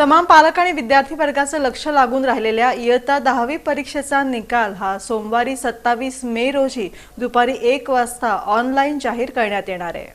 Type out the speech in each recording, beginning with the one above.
तमाम पालक आणि विद्यार्थी वर्गाचं लक्ष लागून राहिलेल्या इयत्ता दहावी परीक्षेचा निकाल हा सोमवारी सत्तावीस मे रोजी दुपारी एक वाजता ऑनलाईन जाहीर करण्यात येणार आहे.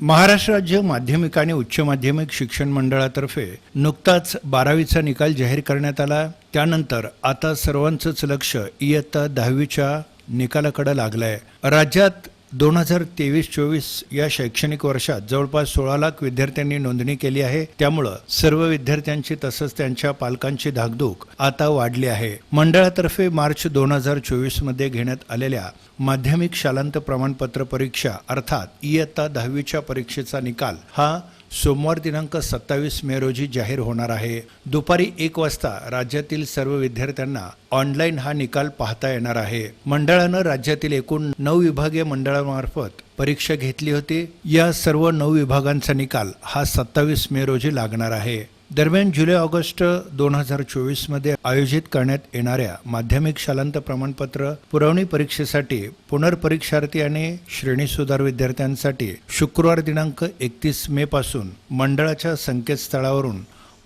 महाराष्ट्र राज्य माध्यमिक आणि उच्च माध्यमिक शिक्षण मंडळातर्फे नुकताच बारावीचा निकाल जाहीर करण्यात आला. त्यानंतर आता सर्वांचंच लक्ष इयत्ता दहावीच्या निकालाकडे लागलंय. राज्यात दोन हजार तेवीस चोवीस या शैक्षणिक वर्षात जवळपास सोळा लाख विद्यार्थ्यांनी नोंदणी केली आहे. त्यामुळं सर्व विद्यार्थ्यांची तसंच त्यांच्या पालकांची धाकधूक आता वाढली आहे. मंडळातर्फे मार्च दोन हजार चोवीसमध्ये घेण्यात आलेल्या माध्यमिक शालांत प्रमाणपत्र परीक्षा अर्थात इयत्ता दहावीच्या परीक्षेचा निकाल हा सोमवार दिनांक सत्तावीस मे रोजी जाहीर होणार आहे. दुपारी एक वाजता राज्यातील सर्व विद्यार्थ्यांना ऑनलाईन हा निकाल पाहता येणार आहे. मंडळानं राज्यातील एकूण नऊ विभागीय मंडळामार्फत परीक्षा घेतली होती. या सर्व नऊ विभागांचा निकाल हा सत्तावीस मे रोजी लागणार आहे. दरम्यान जुलै ऑगस्ट दोन हजार चोवीसमध्ये आयोजित करण्यात येणाऱ्या माध्यमिक शालांत प्रमाणपत्र पुरवणी परीक्षेसाठी पुनर्परीक्षार्थी आणि श्रेणी सुधार विद्यार्थ्यांसाठी शुक्रवार दिनांक एकतीस मे पासून मंडळाच्या संकेतस्थळावरून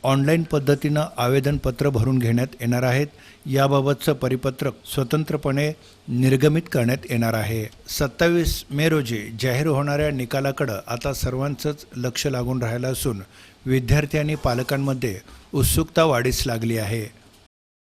ऑनलाईन पद्धतीनं आवेदनपत्र भरून घेण्यात येणार आहेत. याबाबतचं परिपत्रक स्वतंत्रपणे निर्गमित करण्यात येणार आहे. सत्तावीस मे रोजी जाहीर होणाऱ्या निकालाकडं आता सर्वांचंच लक्ष लागून राहिलं असून विद्यार्थी आणि पालकांमध्ये उत्सुकता वाढीस लागली आहे.